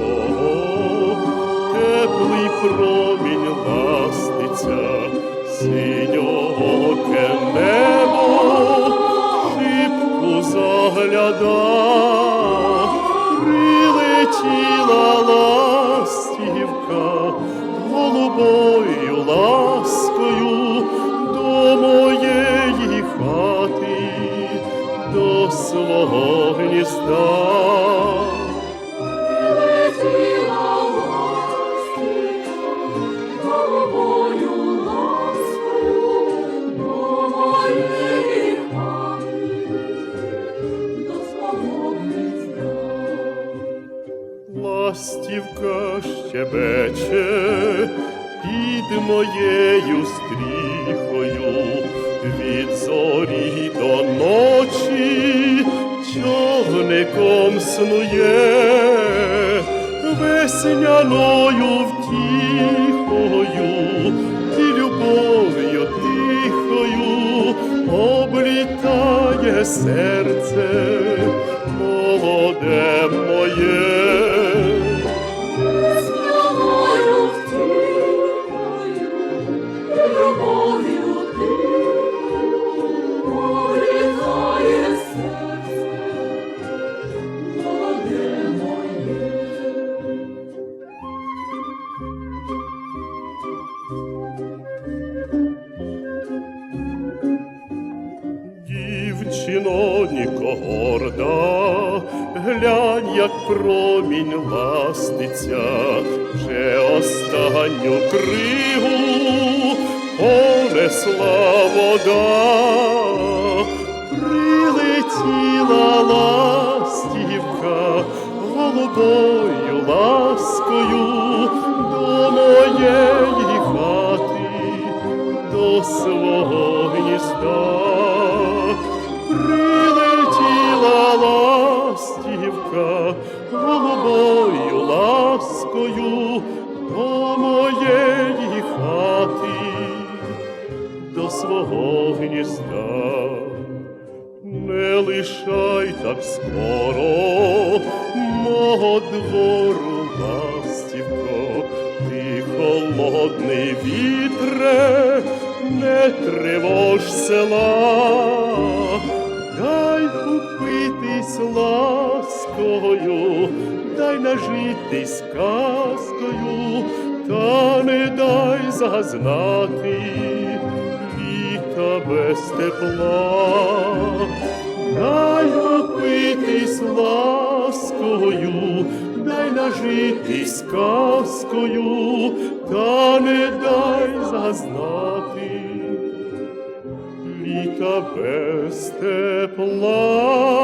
мого, теплий промінь ластиться, синьоке небо, шибку заглядає. Ластівка щебече під моєю стріхою, від зорі до ночі човником снує, весняною втіхою і любов'ю тихою облітає серце молоде моє. Дівчиноніко горда, глянь, як промінь ластиться, вже останню кригу понесла вода, прилетіла ластівка голубою ласкою до моєї хати. До свого гнізда. Не лишай так скоро мого двору ластівко, ти холодний вітре, не тривож села, дай купитись ласкою, дай нажитись казкою, та не дай зазнати без тепла, дай напитись ласкою, дай нажитись казкою, та не дай зазнати літа без тепла.